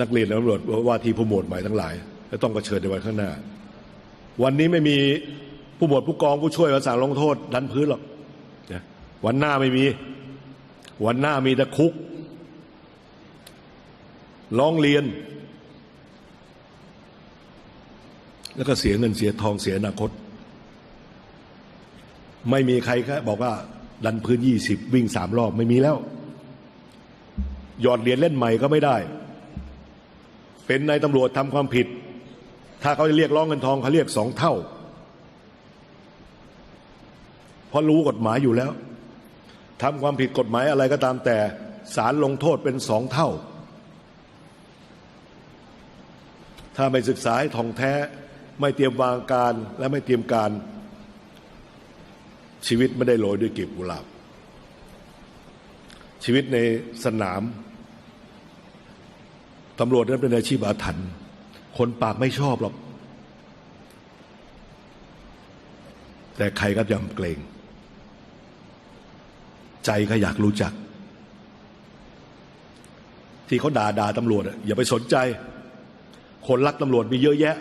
นักเรียนตำรวจว่าที่ผู้หมวดใหม่ทั้งหลายจะต้องเผชิญในวันข้างหน้า วันนี้ไม่มีผู้หมวดผู้กองผู้ช่วยมาสั่งลงโทษ ดันพื้นหรอกนะวันหน้าไม่มี วันหน้ามีแต่คุกร้องเรียน แล้วก็เสียเงินเสียทองเสียอนาคต ไม่มีใครแค่บอกว่า ดันพื้นยี่สิบวิ่งสามรอบไม่มีแล้ว หยอดเหรียญเล่นใหม่ก็ไม่ได้ เป็นนายตำรวจทำความผิด ถ้าเขาจะเรียกร้องเงินทองเขาเรียกสองเท่า เพราะรู้กฎหมายอยู่แล้วทำความผิดกฎหมายอะไรก็ตามแต่ศาลลงโทษเป็นสองเท่า ถ้าไม่ศึกษาให้ท่องแท้ ไม่เตรียมวางการและไม่เตรียมการ ชีวิตไม่ได้โรยด้วยกีบกุหลาบชีวิตในสนาม ตำรวจนั้นเป็นอาชีพอาถรรพ์คนปากไม่ชอบหรอก แต่ใครก็ยำเกรง ใจก็อยากรู้จัก ที่เขาด่าด่าตำรวจอะอย่าไปสนใจ คนรักตำรวจมีเยอะแยะ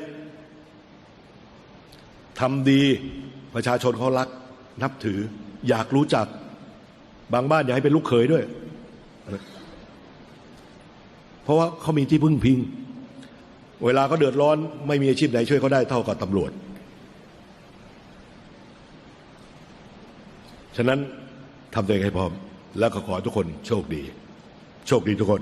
ทำดีประชาชนเขารัก นับถือ อยากรู้จัก บางบ้านอยากให้เป็นลูกเขยด้วย เพราะว่าเขามีที่พึ่งพิง เวลาเขาเดือดร้อนไม่มีอาชีพไหนช่วยเขาได้เท่ากับตำรวจ ฉะนั้นทำตัวเองให้พร้อม แล้วก็ขอทุกคนโชคดี โชคดีทุกคน